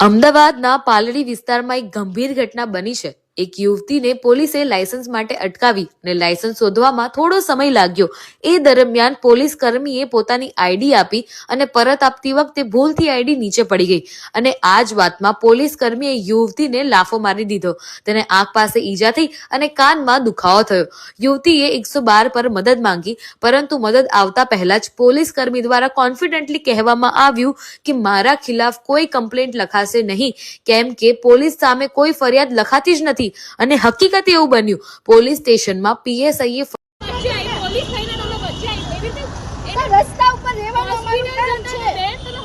અમદાવાદના પાલડી વિસ્તારમાં એક ગંભીર ઘટના બની છે. એક યુવતીને પોલીસે લાયસન્સ માટે અટકાવી અને લાયસન્સ શોધવામાં થોડો સમય લાગ્યો. એ દરમિયાન પોલીસ કર્મીએ પોતાની આઈડી આપી અને પરત આપતી વખતે ભૂલથી આઈડી નીચે પડી ગઈ. અને આ જ વાતમાં પોલીસ કર્મીએ યુવતીને લાફો મારી દીધો. તેને આંખ પાસે ઈજા થઈ અને કાનમાં દુખાવો થયો. યુવતીએ એકસો બાર પર મદદ માંગી, પરંતુ મદદ આવતા પહેલા જ પોલીસ કર્મી દ્વારા કોન્ફિડન્ટલી કહેવામાં આવ્યું કે મારા ખિલાફ કોઈ કમ્પ્લેન્ટ લખાશે નહીં, કેમ કે પોલીસ સામે કોઈ ફરિયાદ લખાતી જ નથી. અને હકીકત એવું બન્યું પોલીસ સ્ટેશનમાં પીએસઆઈએ વચ્ચે આવી પોલીસ થઈને તમે વચ્ચે આવી. એવી રીતે પણ રસ્તા ઉપર રહેવાનું અમારું કામ છે.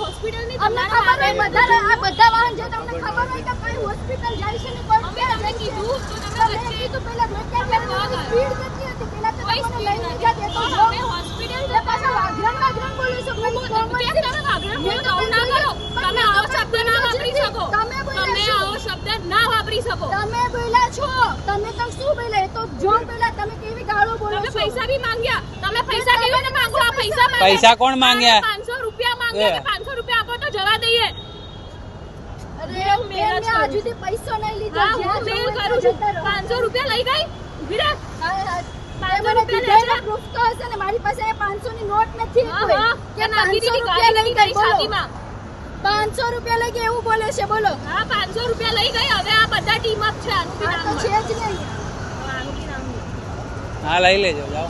હોસ્પિટલની અમને ખબર હોય બધા આ બધા વાહન છે તમને ખબર હોય કે કઈ હોસ્પિટલ જાય છે ને કોઈ અમે તમને કીધું તો તમે વચ્ચે કીધું પહેલા કેમ નહોતા? સ્પીડ કેટલી હતી પહેલા તો કોઈ તમને સ્પીડ લઈને નથી ગયા દેતો પણ જો. અમે હોસ્પિટલ એટલે પાછા વાઘરણ વાઘરણ બોલો છો હું કઈ બોલ- common બેન, sense. તમે વાગણ મેં બોલો તો આવું ના કીધું કરો પણ તમે આવો તમે શબ્દ ના વાપરી બોલ્યા શકો તમે બોલ્યા તમે શું? ના વાપરી શકો. તમે બોલ્યા છો. તમે તો શું બોલ્યા? તો જો પેલા તમે કેવી ગાળો બોલો તમે પૈસા બી માંગ્યા. તમે પૈસા કેવી રીતે માંગો? આ પૈસા માંગ્યા. પૈસા કોણ માંગ્યા? પાંચસો રૂપિયા માંગ્યા કે પાંચસો રૂપિયા આપો તો જવા દઈએ. અરે મેં હજુ સુધી પૈસો નહીં લીધો. હા હું મેલ કરું છું. ત્યાં જતા રહો. પાંચસો રૂપિયા લઈ ગઈ. પાંચસો રૂપિયા તો હશે ને મારી પાસે પાંચસો ની નોટ નથી કે 500 દીધી રૂપિયા લઈ ગઈ, બોલો. 500 રૂપિયા લઈ ગઈ એવું બોલે છે બોલો. હા પાંચસો રૂપિયા લઈ ગઈ હવે આ બધા ટીમ અપ છે આનું બી નામ તો છે જ નહીં. આનું બી નામ હા લઈ લેજો જાઓ.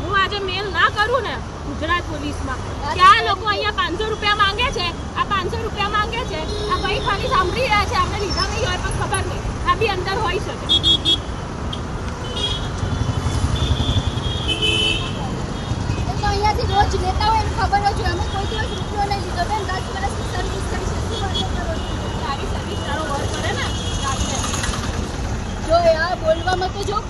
હું આજે મેલ ના કરું ને ગુજરાત પોલીસમાં. કે આ લોકો અહીંયા પાંચસો રૂપિયા માંગે છે આ પાંચસો રૂપિયા માંગે છે આ ભાઈ ખાલી સાંભળી રહ્યા છે આપણે લીધા નહીં હોય પણ ખબર નહીં. આ બી અંદર હોઈ શકે. તો અહીંયાથી રોજ લેતા હોય એને ખબર જ હોય અમે કોઈ દિવસ રૂપિયો નહીં લીધો. બેન દસ વર્ષની સર્વિસ કરી છે શું વાંધો કરો છો? સારી સર્વિસ સારો વર્ક કરે ને એટલે. જો યાર બોલવામાં તો જો